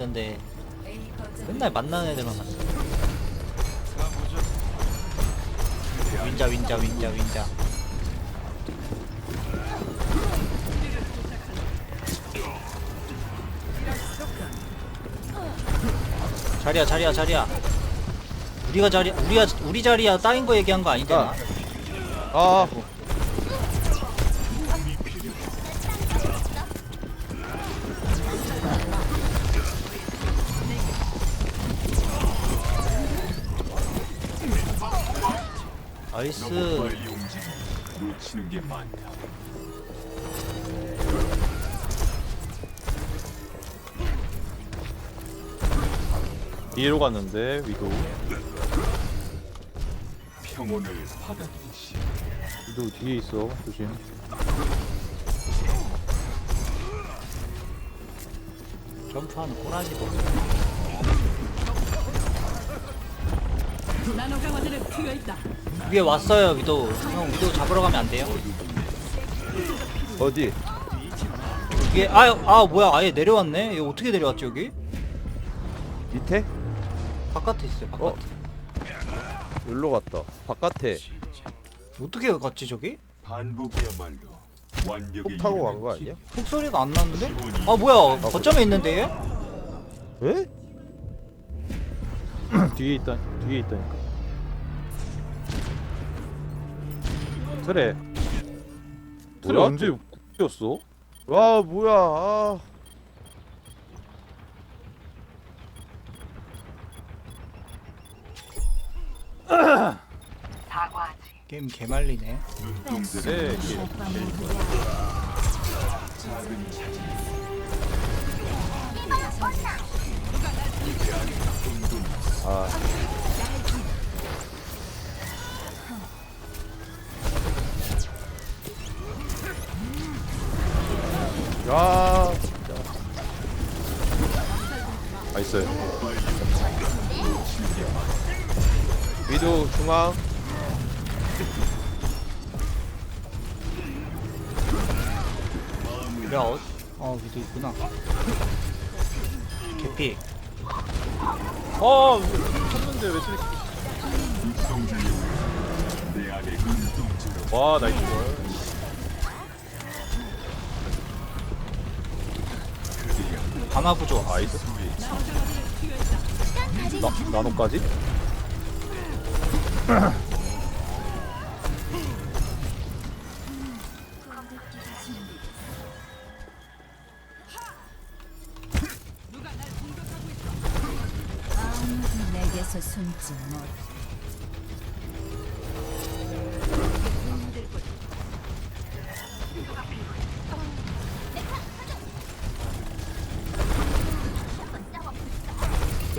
근데 맨날 만나는 애들만 만나. 윈자 윈자 윈자 윈자. 자리야 자리야 자리야. 우리가 자리 우리가 우리 자리야 따인 거 얘기한 거 아니잖아. 아 나이스. 놓치는 게 많다. 뒤로 갔는데 위도 평온을 받아들이시. 위도 뒤에 있어 조심 점프하는 꼬라지도. 나노 강화제는 필요 있다. 위에 왔어요 위도. 형 위도 잡으러 가면 안 돼요? 어디? 이게 아아 아, 뭐야 아예 내려왔네. 이거 어떻게 내려왔지 여기? 밑에? 바깥에 있어요 바깥에. 어? 여기로 갔다 바깥에 어떻게 갔지 저기? 반복이야말로 완벽의 폭 타고 간 거 아니야? 폭소리가 안 나는데? 아 뭐야 거점에 있는데 얘? 왜? 뒤에 있다 뒤에 있다니까 그래 그래 뭐야? 언제 뛰었어? 와 뭐야 아. 게임 개말리네. 눈동자를 네작 아. 야 나이스 위도 중앙 야 어, 어 위도 있구나. 개피. 아 쳤는데 왜 눈동자로 와 나이스 하나 부조. 나이스 나, 나노까지? 내게서 숨지 못.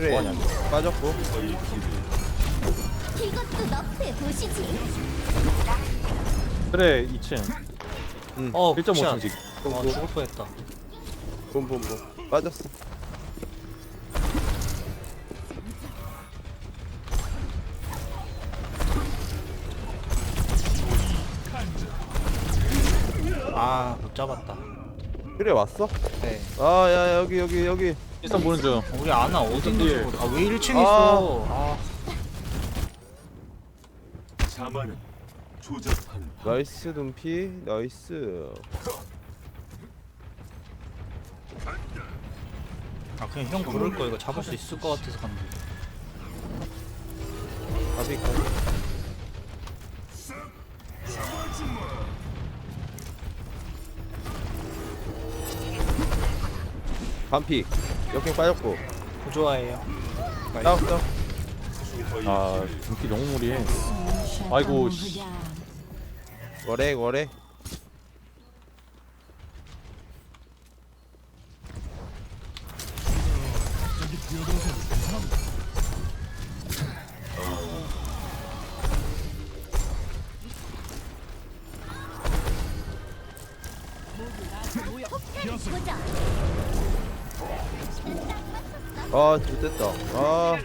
그래 뭐하냐, 빠졌고 이것도 너프에 보시지. 그래 2층 어 1.5층 굿샷. 지금 어 죽을 뻔했다. 봄봄봄 빠졌어 아 못 잡았다. 그래 왔어? 네. 아 야 여기 여기 여기 일단 보는 중 우리 아나 어디 있는지 예. 모르. 아왜 1층 아. 있어? 아 자만은 조잡한 나이스 눈피 나이스 아 그냥 형 부를 거 이거 잡을 수 있을 것 같아서 갔는데. 가비 가비 반피 역행 빠졌고 부조화예요. 다운 다운 아 눈기 너무 무리해 아이고, 씨. 거래 거래 보자. 아, 못됐다. 아.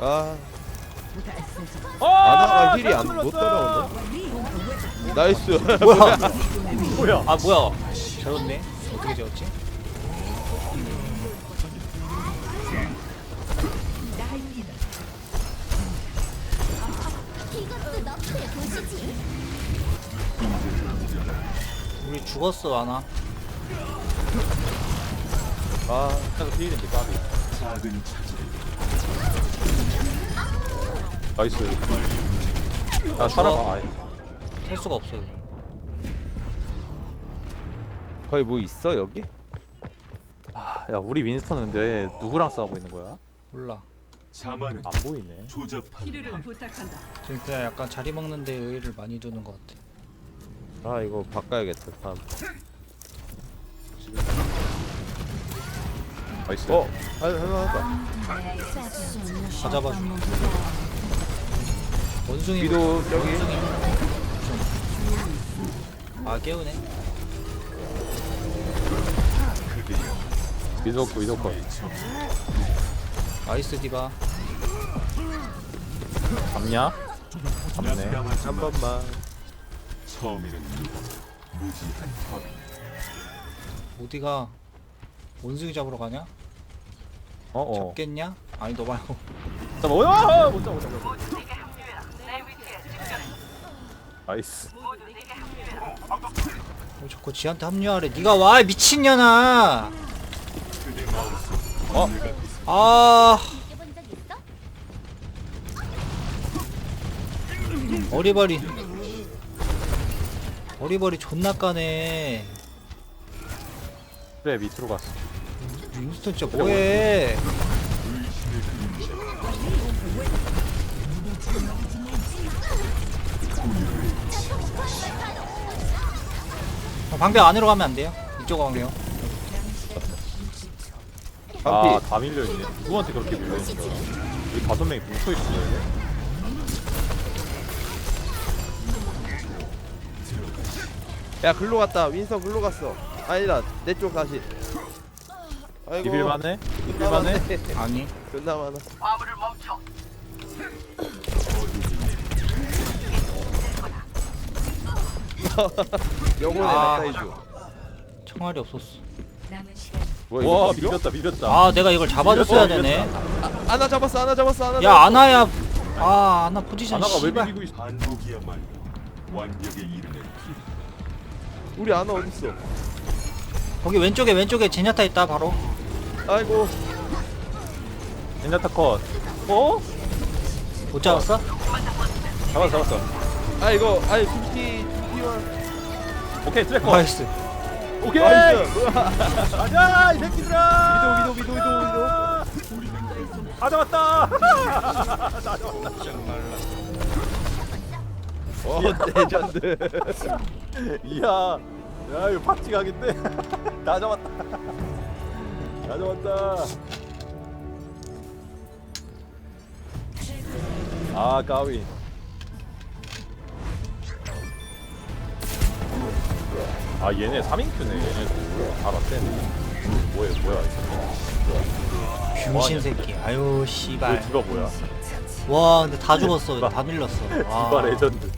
아. 아나가 힐이 안, 못 따라온다. 나이스. 뭐야? 뭐야? 아 뭐야? 재웠네. 어떻게 재웠지? 우리 죽었어 아나. 아 그래서 피일인데 까비 나이스 나 살아봐 아이. 살 수가 없어요 거기 뭐 있어 여기? 아, 야 우리 윈스턴은 근데 누구랑 싸우고 있는 거야? 몰라 자만은 안 보이네 조잡한 치료를 부탁한다. 지금 그냥 약간 자리 먹는데 의의를 많이 두는 것 같아 아 이거 바꿔야겠다 다음 나이스 어? 할- 할만하다 다 잡아줘. 원숭이 위도 저기. 원숭이 아 깨우네. 미도코 미도코 나이스 디바. 잡냐? 잡네. 한 번만. 어디가 원숭이 잡으러 가냐? 어어. 잡겠냐? 아니 너 말고. 잠깐 뭐야? 못 잡아 못 잡아 나이스. 어, 자꾸 지한테 합류하래? 네가 와 미친년아! 어? 아. 느껴본 적 있어? 어리버리. 어리버리 존나 까네. 그래 밑으로 갔어 윈스턴 진짜 뭐해? 어, 방벽 안으로 가면 안 돼요? 이쪽 방벽 아다 밀려있네. 누구한테 그렇게 밀려있는 거야 우리 다섯 명이 뭉쳐있어 야 글로 갔다. 윈서 글로 갔어. 아니다 내 쪽 다시 아이고. 비빌만해? 많네. 아니. 존나 많아 영혼의 아. 낙사해줘 총알이 없었어. 뭐야 와 이거? 비벼? 비볐다 비볐다. 아 내가 이걸 잡아줬어야 되네. 하나 잡았어 하나 잡았어 하나 야 잡았어. 아나야. 아 아나 포지션 아나가 왜 씨발. 비비고 있어? 완벽에 이르는 우리 아나 어딨어? 거기 왼쪽에 왼쪽에 제냐타 있다 바로 아이고. 젠자타 컷. 어? 못 잡았어? 잡았어 잡았어. 아 이거 둠피 둠피만 오케이 트래커 나이스. 오케이. 나이스. 가자 이 새끼들아. 위도 위도 위도 위도 위도. 다 잡았다. 어. 레전드. 이야. 야 이거 팍치 각인데. 다 잡았다 다 잡았다. 아 까위 아 얘네 3인큐네. 얘네 알았대 뭐야 뭐야 병신 새끼. 아유 이거 씨발 디바 뭐야? 와 근데 다 죽었어. 다 밀렸어. 디바 와. 레전드